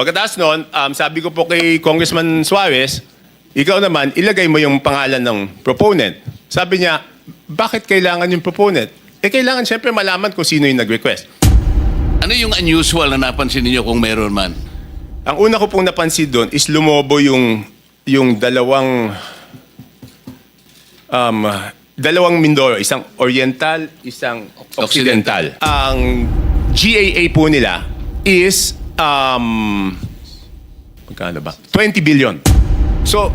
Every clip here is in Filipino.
Pagkatapos noon, um, sabi ko po kay Congressman Suarez, ikaw naman, ilagay mo yung pangalan ng proponent. Sabi niya, bakit kailangan yung proponent? Eh, kailangan siyempre malaman kung sino yung nag-request. Ano yung unusual na napansin ninyo kung meron man? Ang una ko pong napansin doon is lumobo yung, yung dalawang um, dalawang Mindoro, isang Oriental, isang Occidental. Ang GAA po nila is um, magkano ba? 20 billion. So,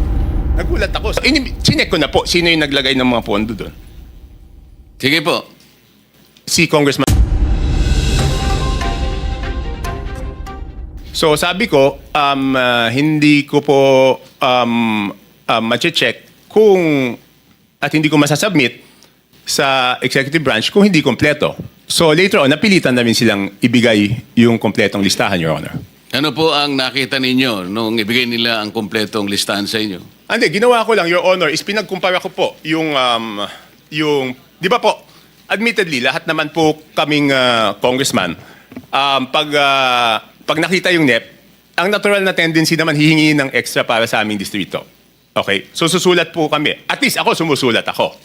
nagulat ako. So, ini- chinek ko na po sino yung naglagay ng mga pondo doon. Sige po. Si Congressman. So sabi ko, um, ah, hindi ko po um, um, check kung at hindi ko masasubmit sa executive branch kung hindi kompleto. So later on, napilitan namin silang ibigay yung kompletong listahan, Your Honor. Ano po ang nakita ninyo nung ibigay nila ang kompletong listahan sa inyo? Hindi, ginawa ko lang, Your Honor, is pinagkumpara ko po yung, um, yung, di ba po, admittedly, lahat naman po kaming uh, congressman, um, pag, uh, pag nakita yung NEP, ang natural na tendency naman hihingi ng extra para sa aming distrito. Okay? So susulat po kami. At least ako sumusulat ako.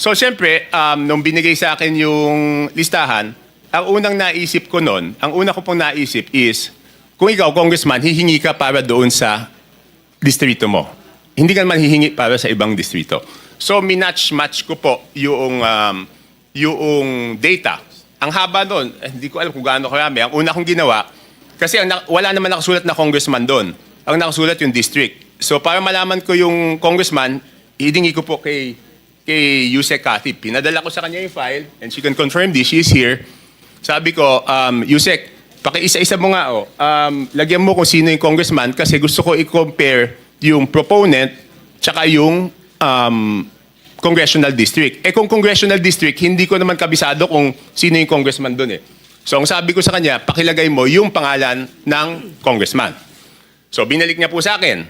So siyempre, um, nung binigay sa akin yung listahan, ang unang naisip ko noon, ang una ko pong naisip is, kung ikaw, congressman, hihingi ka para doon sa distrito mo. Hindi ka naman hihingi para sa ibang distrito. So, minatch-match ko po yung, um, yung data. Ang haba doon, eh, hindi ko alam kung gaano karami. Ang una kong ginawa, kasi ang, na- wala naman nakasulat na congressman doon. Ang nakasulat yung district. So, para malaman ko yung congressman, hidingi ko po kay, kay Yusek Katib. Pinadala ko sa kanya yung file, and she can confirm this. She is here. Sabi ko, um, Yusek, pakiisa-isa mo nga, oh. Um, lagyan mo kung sino yung congressman kasi gusto ko i-compare yung proponent tsaka yung um, congressional district. Eh kung congressional district, hindi ko naman kabisado kung sino yung congressman doon eh. So ang sabi ko sa kanya, pakilagay mo yung pangalan ng congressman. So binalik niya po sa akin.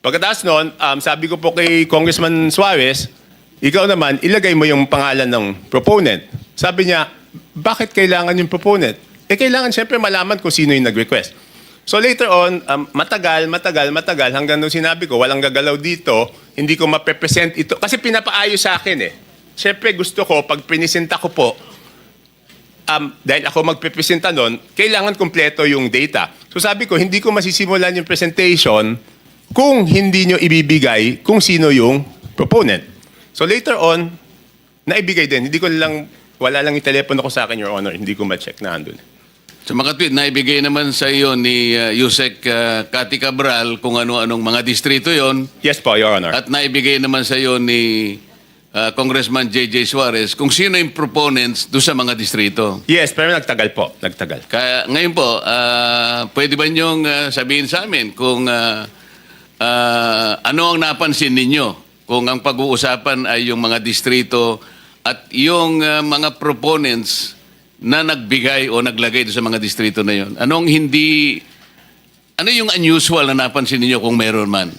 Pagkatapos noon, um, sabi ko po kay Congressman Suarez, ikaw naman, ilagay mo yung pangalan ng proponent. Sabi niya, bakit kailangan yung proponent? Eh, kailangan siyempre malaman kung sino yung nag-request. So later on, um, matagal, matagal, matagal, hanggang nung sinabi ko, walang gagalaw dito, hindi ko maprepresent ito. Kasi pinapaayos sa akin eh. Siyempre gusto ko, pag pinisenta ko po, um, dahil ako magpipresenta nun, kailangan kompleto yung data. So sabi ko, hindi ko masisimulan yung presentation kung hindi nyo ibibigay kung sino yung proponent. So later on, naibigay din. Hindi ko lang, wala lang yung telepono ko sa akin, Your Honor. Hindi ko ma-check na andun. Sa mga tweet, naibigay naman sa iyo ni uh, Yusek uh, Kati Cabral kung ano-anong mga distrito yon Yes po, Your Honor. at naibigay naman sa iyo ni uh, Congressman J.J. Suarez kung sino yung proponents do sa mga distrito. yes, pero nagtagal po. Nagtagal. Kaya ngayon po, ah, pwede ba niyong ah, sabihin sa amin kung ah, ah, ano ang napansin ninyo? Kung ang pag-uusapan ay yung mga distrito at yung ah, mga proponents na nagbigay o naglagay sa mga distrito na yon. Anong hindi... Ano yung unusual na napansin ninyo kung meron man?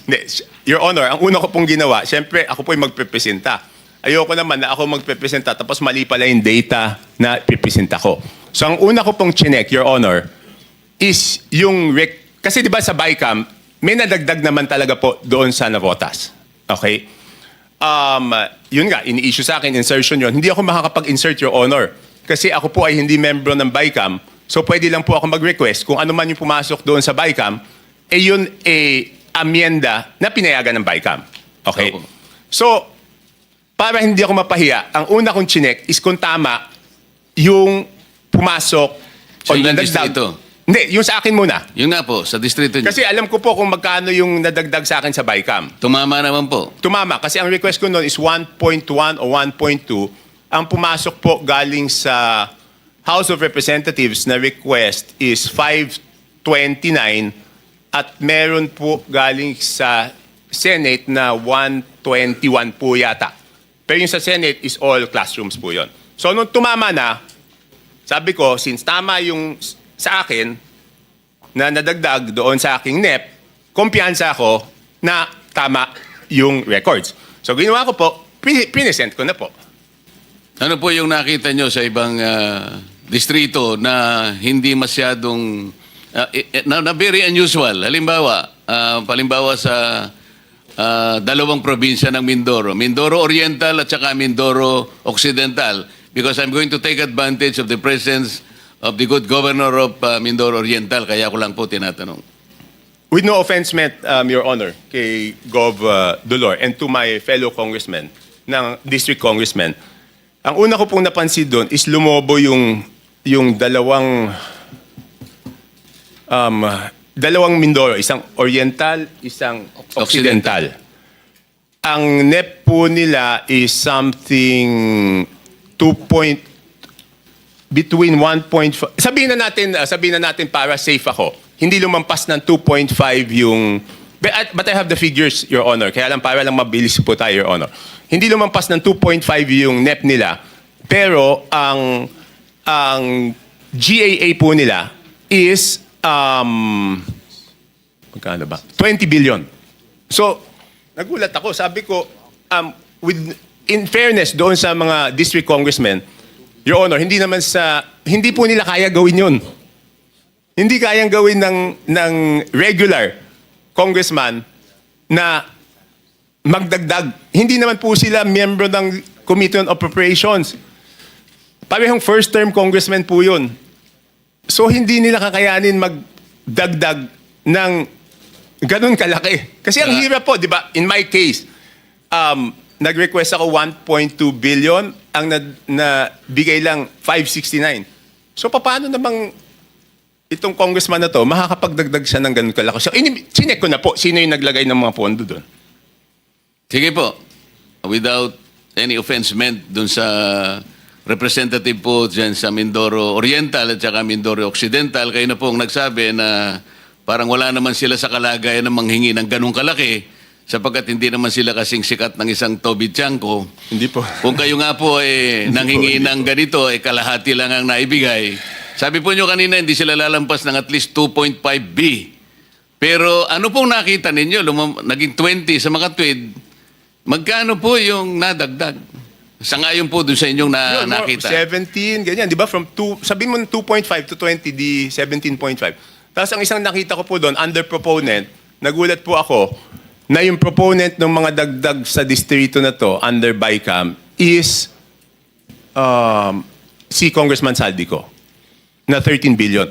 Your Honor, ang una ko pong ginawa, siyempre ako po yung magpipresenta. Ayoko naman na ako magpipresenta tapos mali pala yung data na pipresenta ko. So ang una ko pong chinek, Your Honor, is yung... Rec- kasi di ba sa BICAM, may nadagdag naman talaga po doon sa Navotas. Okay? Um, yun nga, ini-issue sa akin, insertion yun. Hindi ako makakapag-insert, Your Honor. Kasi ako po ay hindi membro ng BICAM. So pwede lang po ako mag-request kung ano man yung pumasok doon sa BICAM, eh yun eh amyenda na pinayagan ng BICAM. Okay? Opo. So, para hindi ako mapahiya, ang una kong chinek is kung tama yung pumasok Sa o ilang nadagdag- distrito? Hindi, yung sa akin muna. Yun nga po, sa distrito niyo. Kasi alam ko po kung magkano yung nadagdag sa akin sa BICAM. Tumama naman po. Tumama kasi ang request ko noon is 1.1 o 1.2. Ang pumasok po galing sa House of Representatives na request is 529 at meron po galing sa Senate na 121 po yata. Pero yung sa Senate is all classrooms po yon. So nung tumama na, sabi ko, since tama yung sa akin, na nadagdag doon sa aking NEP, kumpiyansa ako na tama yung records. So ginawa ko po, pin- pinesent ko na po. Ano po yung nakita nyo sa ibang ah, distrito na hindi masyadong Uh, na, na very unusual. Halimbawa, uh, palimbawa sa uh, dalawang probinsya ng Mindoro, Mindoro Oriental at saka Mindoro Occidental because I'm going to take advantage of the presence of the good governor of uh, Mindoro Oriental kaya ko lang po tinatanong. With no offense meant, um, Your Honor, kay Gov. uh, Dolor and to my fellow congressmen, ng district congressmen, ang una ko pong napansin doon is lumobo yung, yung dalawang um, dalawang Mindoro, isang Oriental, isang Occidental. Ang NEP po nila is something 2 point, between 1.5, sabihin na natin, uh, sabihin na natin para safe ako, hindi lumampas ng 2.5 yung, but, at- but I have the figures, Your Honor, kaya lang para lang mabilis po tayo, Your Honor. Hindi lumampas ng 2.5 yung NEP nila, pero ang, ang GAA po nila is, um, magkano ba? 20 billion. So, nagulat ako. Sabi ko, um, with, in fairness doon sa mga district congressmen, Your Honor, hindi naman sa, hindi po nila kaya gawin yun. Hindi kayang gawin ng, ng regular congressman na magdagdag. Hindi naman po sila miyembro ng Committee on Appropriations. Parehong first term congressman po yun. So hindi nila kakayanin magdagdag ng ganun kalaki. Kasi ang Ah. hirap po, di ba? In my case, um, nag-request ako 1.2 billion, ang na, na bigay lang 569. So paano namang itong congressman na to, makakapagdagdag siya ng ganun kalaki? So, sinek ko na po, sino yung naglagay ng mga pondo doon? Sige po, without any offense meant dun sa representative po dyan sa Mindoro Oriental at saka Mindoro Occidental, kayo na po ang nagsabi na parang wala naman sila sa kalagayan ng manghingi ng ganong kalaki sapagkat hindi naman sila kasing sikat ng isang Toby Chanko. Hindi po. Kung kayo nga po eh, nanghingi ng ganito, eh kalahati lang ang naibigay. Sabi po nyo kanina, hindi sila lalampas ng at least 2.5B. Pero ano pong nakita ninyo? Lumam- naging 20 sa mga tweet. Magkano po yung nadagdag? Sa ngayon po doon sa inyong na, Yun, more, nakita. 17, ganyan. Di ba? From 2, sabihin mo 2.5 to 20, di 17.5. Tapos ang isang nakita ko po doon, under proponent, nagulat po ako na yung proponent ng mga dagdag sa distrito na to, under BICAM, is um, si Congressman Saldico na 13 billion.